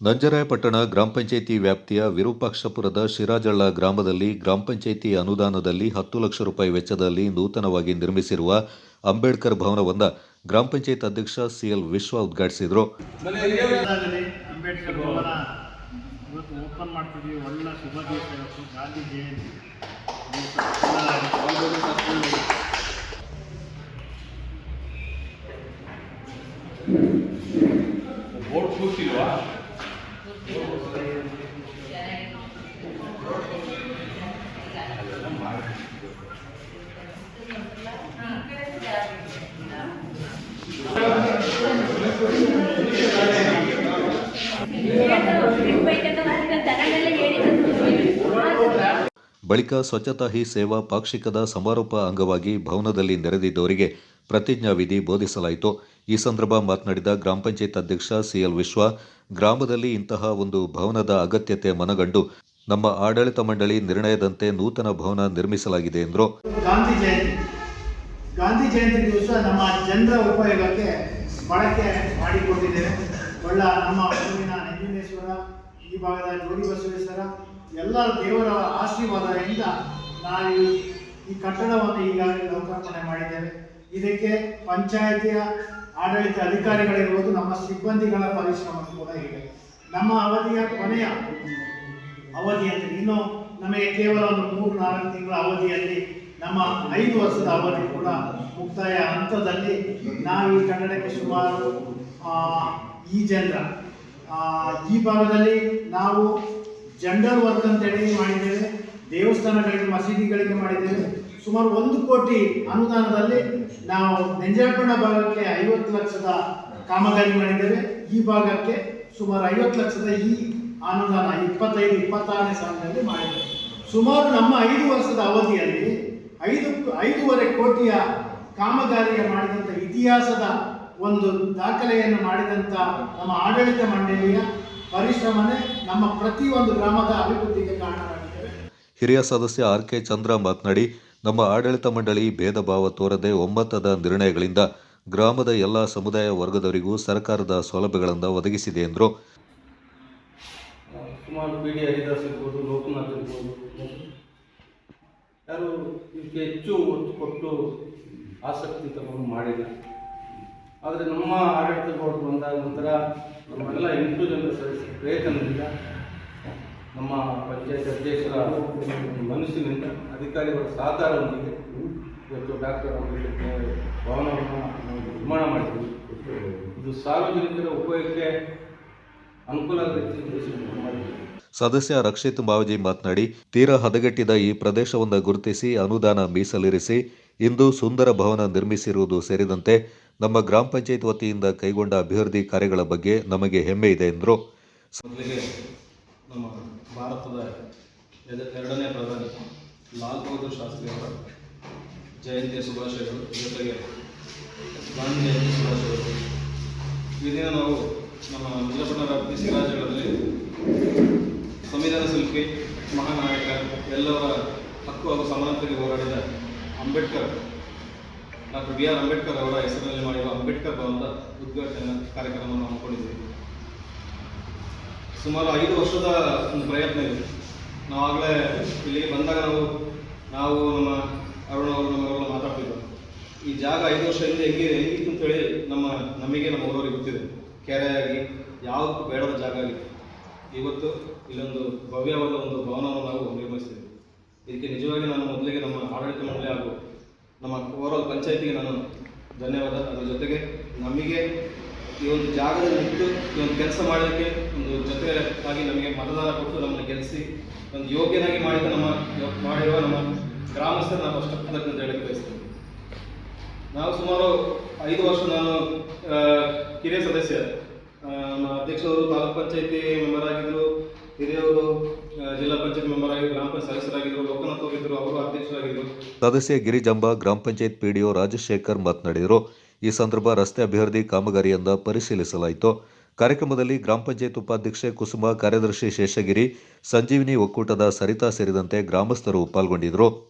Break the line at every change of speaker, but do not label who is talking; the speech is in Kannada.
ನಂಜರಾಯಪಟ್ಟಣ ಗ್ರಾಮ ಪಂಚಾಯಿತಿ ವ್ಯಾಪ್ತಿಯ ವಿರೂಪಾಕ್ಷಪುರದ ಶಿರಾಜಳ್ಳ ಗ್ರಾಮದಲ್ಲಿ ಗ್ರಾಮ ಪಂಚಾಯಿತಿ ಅನುದಾನದಲ್ಲಿ ಹತ್ತು ಲಕ್ಷ ರೂಪಾಯಿ ವೆಚ್ಚದಲ್ಲಿ ನೂತನವಾಗಿ ನಿರ್ಮಿಸಿರುವ ಅಂಬೇಡ್ಕರ್ ಭವನವನ್ನು ಗ್ರಾಮ ಪಂಚಾಯತ್ ಅಧ್ಯಕ್ಷ ಸಿಎಲ್ ವಿಶ್ವ ಉದ್ಘಾಟಿಸಿದರು.
ಓಪನ್
ಬಳಿಕ ಸ್ವಚ್ಛತಾ ಹಿ ಸೇವಾ ಪಾಕ್ಷಿಕದ ಸಮಾರೋಪ ಅಂಗವಾಗಿ ಭವನದಲ್ಲಿ ನೆರೆದಿದ್ದವರಿಗೆ ಪ್ರತಿಜ್ಞಾ ವಿಧಿ ಬೋಧಿಸಲಾಯಿತು. ಈ ಸಂದರ್ಭ ಮಾತನಾಡಿದ ಗ್ರಾಮ ಪಂಚಾಯತ್ ಅಧ್ಯಕ್ಷ ಸಿಎಲ್ ವಿಶ್ವ, ಗ್ರಾಮದಲ್ಲಿ ಇಂತಹ ಒಂದು ಭವನದ ಅಗತ್ಯತೆ ಮನಗಂಡು ನಮ್ಮ ಆಡಳಿತ ಮಂಡಳಿ ನಿರ್ಣಯದಂತೆ ನೂತನ ಭವನ ನಿರ್ಮಿಸಲಾಗಿದೆ, ಎಂದರು.
ಗಾಂಧಿ ಜಯಂತಿ. ಗಾಂಧಿ ಜಯಂತಿ ದಿವಸ ನಮ್ಮ ಜನರ ಉಪಯೋಗಕ್ಕೆ ಬಳಕೆ ಮಾಡಿಕೊಂಡಿದ್ದೇವೆ ಒಳ್ಳ ನಮ್ಮ ಊರಿನ ನಂಜುಂಡೇಶ್ವರ ಈ ಭಾಗದ ಜೋಡಿ ಬಸವೇಶ್ವರ, ಎಲ್ಲ ದೇವರ ಆಶೀರ್ವಾದದಿಂದ ನಾವು ಈ ಕಟ್ಟಡವನ್ನು ಈಗಾಗಲೇ ಲೋಕಾರ್ಪಣೆ ಮಾಡಿದ್ದೇವೆ. ಇದಕ್ಕೆ ಪಂಚಾಯತಿಯ ಆಡಳಿತ ಅಧಿಕಾರಿಗಳಿರ್ಬೋದು ನಮ್ಮ ಸಿಬ್ಬಂದಿಗಳ ಪರಿಶ್ರಮ ಕೂಡ ಇದೆ. ನಮ್ಮ ಅವಧಿಯ ಕೊನೆಯ ಅವಧಿಯಲ್ಲಿ, ಇನ್ನು ನಮಗೆ ಕೇವಲ ಒಂದು ಮೂರು, ನಾಲ್ಕು ತಿಂಗಳ ಅವಧಿಯಲ್ಲಿ ನಮ್ಮ ಐದು ವರ್ಷದ ಅವಧಿ ಕೂಡ ಮುಕ್ತಾಯ ಹಂತದಲ್ಲಿ ನಾವು ಈ ಕನ್ನಡಕ್ಕೆ ಸುಮಾರು ಈ ಜನರ ಈ ಭಾಗದಲ್ಲಿ ನಾವು ಜಂಡರ್ ವರ್ಕ್ ಅಂತೇಳಿ ಮಾಡಿದ್ದೇವೆ, ದೇವಸ್ಥಾನಗಳಿಗೆ, ಮಸೀದಿಗಳಿಗೆ ಮಾಡಿದ್ದೇವೆ. ಸುಮಾರು ಒಂದು ಕೋಟಿ ಅನುದಾನದಲ್ಲಿ ನಾವು ನೆಂಜಾಪಣ್ಣ ಭಾಗಕ್ಕೆ ಐವತ್ತು ಲಕ್ಷದ ಕಾಮಗಾರಿ ಮಾಡಿದ್ದೇವೆ. ಈ ಭಾಗಕ್ಕೆ ಸುಮಾರು ಐವತ್ತು ಲಕ್ಷದ ಈ ಅನುದಾನ ಇಪ್ಪತ್ತೈದು, ಇಪ್ಪತ್ತಾರನೇ ಸಾಲಿನಲ್ಲಿ ಮಾಡಿದ್ದೇವೆ. ಸುಮಾರು ನಮ್ಮ ಐದು ವರ್ಷದ ಅವಧಿಯಲ್ಲಿ ಐದು, ಐದೂವರೆ ಕೋಟಿಯ ಕಾಮಗಾರಿಯ ಮಾಡಿದಂಥ ಇತಿಹಾಸದ ಒಂದು ದಾಖಲೆಯನ್ನು ಮಾಡಿದಂಥ ನಮ್ಮ ಆಡಳಿತ ಮಂಡಳಿಯ ಪರಿಶ್ರಮನೇ ನಮ್ಮ ಪ್ರತಿಯೊಂದು ಗ್ರಾಮದ ಅಭಿವೃದ್ಧಿಗೆ ಕಾರಣವಾಗಿದೆ
ಹಿರಿಯ ಸದಸ್ಯ ಆರ್ ಕೆ ಚಂದ್ರ ಮಾತನಾಡಿ ನಮ್ಮ ಆಡಳಿತ ಮಂಡಳಿ ಭೇದ ಭಾವ ತೋರದೆ ಒಮ್ಮತದ ನಿರ್ಣಯಗಳಿಂದ ಗ್ರಾಮದ ಎಲ್ಲ ಸಮುದಾಯ ವರ್ಗದವರಿಗೂ ಸರ್ಕಾರದ ಸೌಲಭ್ಯಗಳನ್ನು ಒದಗಿಸಿದೆ ಎಂದರು.
ಸುಮಾರು ಲೋಕನಾಥ್ ಯಾರು ಹೆಚ್ಚು ಒತ್ತು ಕೊಟ್ಟು ಆಸಕ್ತಿ ತಗೊಂಡು ಮಾಡಿಲ್ಲ. ಆದರೆ ನಮ್ಮ ಆಡಳಿತ ಬೋರ್ಡ್ ಬಂದಾದ ನಂತರ ನಮ್ಮೆಲ್ಲ ಎಂಟು ಜನ ಸದಸ್ಯ ಪ್ರಯತ್ನದಿಂದ ನಮ್ಮ ಪಂಚಾಯತ್ ಅಧ್ಯಕ್ಷರ ಮನಸ್ಸಿನಿಂದ ಅಧಿಕಾರಿಗಳ ಸಹಕಾರದೊಂದಿಗೆ ಇವತ್ತು ಡಾಕ್ಟರ್ ಭವನವನ್ನು ನಿರ್ಮಾಣ ಮಾಡಿದ್ದೀವಿ ಇದು ಸಾರ್ವಜನಿಕರ ಉಪಯೋಗಕ್ಕೆ ಅನುಕೂಲ ಮಾಡಿದ್ದೀವಿ
ಸದಸ್ಯ ರಕ್ಷಿತ್ ಮಾವಜಿ ಮಾತನಾಡಿ ತೀರ ಹದಗೆಟ್ಟಿದ ಈ ಪ್ರದೇಶವನ್ನು ಗುರುತಿಸಿ ಅನುದಾನ ಮೀಸಲಿರಿಸಿ ಇಂದು ಸುಂದರ ಭವನ ನಿರ್ಮಿಸಿರುವುದು ಸೇರಿದಂತೆ ನಮ್ಮ ಗ್ರಾಮ ಪಂಚಾಯತ್ ವತಿಯಿಂದ ಕೈಗೊಂಡ ಅಭಿವೃದ್ಧಿ ಕಾರ್ಯಗಳ ಬಗ್ಗೆ ನಮಗೆ ಹೆಮ್ಮೆ ಇದೆ ಎಂದರು.
ನಮ್ಮ ಭಾರತದ ಎರ- ಎರಡನೇ ಪ್ರಧಾನಿ ಲಾಲ್ ಬಹದ್ದೂರ್ ಶಾಸ್ತ್ರಿ ಅವರ ಜಯಂತಿಯ ಶುಭಾಶಯಗಳು. ಜೊತೆಗೆ ಗಾಂಧಿ ಜಯಂತಿ ಶುಭಾಶಯಗಳು. ಈ ದಿನ ನಾವು ನಮ್ಮ ಮುಲ್ಲಪಟ್ಟಣ ವ್ಯಾಪ್ತಿ ಸಿರಾಜಗಳಲ್ಲಿ ಸಂವಿಧಾನ ಶಿಲ್ಪಿ, ಮಹಾನಾಯಕ, ಎಲ್ಲರ ಹಕ್ಕು ಹಾಗೂ ಸಮಾನತೆಗೆ ಹೋರಾಡಿದ Ambedkar, doctor B R Ambedkar ಅವರ ಹೆಸರಿನಲ್ಲಿ ಮಾಡಿರುವ ಅಂಬೇಡ್ಕರ್ ಭವನದ ಉದ್ಘಾಟನಾ ಕಾರ್ಯಕ್ರಮವನ್ನು ಹಮ್ಮಿಕೊಂಡಿದ್ದೀವಿ. ಸುಮಾರು ಐದು ವರ್ಷದ ಒಂದು ಪ್ರಯತ್ನ ಇದೆ. ನಾವು ಆಗಲೇ ಇಲ್ಲಿಗೆ ಬಂದಾಗ ನಾವು ನಾವು ನಮ್ಮ ಅರುಣ್ ಅವರು ನಮ್ಮವರೆಲ್ಲ ಮಾತಾಡ್ತಿದ್ದರು ಈ ಜಾಗ ಐದು ವರ್ಷ ಹಿಂದೆ ಹೆಂಗಿದೆ, ಹೆಂಗಿತ್ತು ಅಂತೇಳಿ ನಮ್ಮ, ನಮಗೆ, ನಮ್ಮ ಊರವರಿಗೆ ಗೊತ್ತಿದೆ. ಕೆರೆ ಆಗಿ ಯಾವ ಬೇಡದ ಜಾಗ ಆಗಿದೆ ಇವತ್ತು ಇಲ್ಲೊಂದು ಭವ್ಯವಾದ ಒಂದು ಭವನವನ್ನು ನಾವು ನಿರ್ಮಿಸ್ತೀವಿ ಇದಕ್ಕೆ ನಿಜವಾಗಿ ನಾನು ಮೊದಲಿಗೆ ನಮ್ಮ ಆಡಳಿತ ಮಂಡಳಿ ಹಾಗೂ ನಮ್ಮ ಓವರಾಲ್ ಪಂಚಾಯತಿಗೆ ನಾನು ಧನ್ಯವಾದ. ಅದರ ಜೊತೆಗೆ ನಮಗೆ ಈ ಒಂದು ಜಾಗದಲ್ಲಿ ಇಟ್ಟು ಈ ಒಂದು ಕೆಲಸ ಮಾಡೋದಕ್ಕೆ ಒಂದು ಜೊತೆಯಾಗಿ ನಮಗೆ ಮತದಾನ ಕೊಟ್ಟು ನಮ್ಮನ್ನು ಗೆಲ್ಲಿಸಿ ಒಂದು ಯೋಗ್ಯನಾಗಿ ಮಾಡಿದ ನಮ್ಮ ಮಾಡಿರುವ ನಮ್ಮ ಗ್ರಾಮಸ್ಥರು ನಾವು ಅಷ್ಟು ಕೃತಜ್ಞತೆ ಹೇಳಕ್ಕೆ ಬಯಸ್ತೀವಿ ನಾವು ಸುಮಾರು ಐದು ವರ್ಷ ನಾನು ಹಿರಿಯ ಸದಸ್ಯ. ನಮ್ಮ ಅಧ್ಯಕ್ಷರು, ತಾಲೂಕು ಪಂಚಾಯತಿ ಮೆಂಬರ್ ಆಗಿದ್ದರು ಹಿರಿಯವರು ಜಿಲ್ಲಾ ಪಂಚಾಯತ್ ಮೆಂಬರ್ ಆಗಿ ಗ್ರಾಮ ಪಂಚಾಯತ್ ಸದಸ್ಯರಾಗಿದ್ದರು ಲೋಕನಾಥ್ ಹೋಗಿದ್ದರು ಅವರು ಅಧ್ಯಕ್ಷರಾಗಿದ್ದರು
ಸದಸ್ಯ ಗಿರಿಜಂಬ, ಗ್ರಾಮ ಪಂಚಾಯತ್ ಪಿಡಿಒ ರಾಜಶೇಖರ್ ಮಾತನಾಡಿದರು. ಈ ಸಂದರ್ಭ ರಸ್ತೆ ಅಭಿವೃದ್ಧಿ ಕಾಮಗಾರಿಯಿಂದ ಪರಿಶೀಲಿಸಲಾಯಿತು. ಕಾರ್ಯಕ್ರಮದಲ್ಲಿ ಗ್ರಾಮ ಪಂಚಾಯತ್ ಉಪಾಧ್ಯಕ್ಷೆ ಕುಸುಮ, ಕಾರ್ಯದರ್ಶಿ ಶೇಷಗಿರಿ, ಸಂಜೀವಿನಿ ಒಕ್ಕೂಟದ ಸರಿತಾ ಸೇರಿದಂತೆ ಗ್ರಾಮಸ್ಥರು ಪಾಲ್ಗೊಂಡಿದ್ದರು.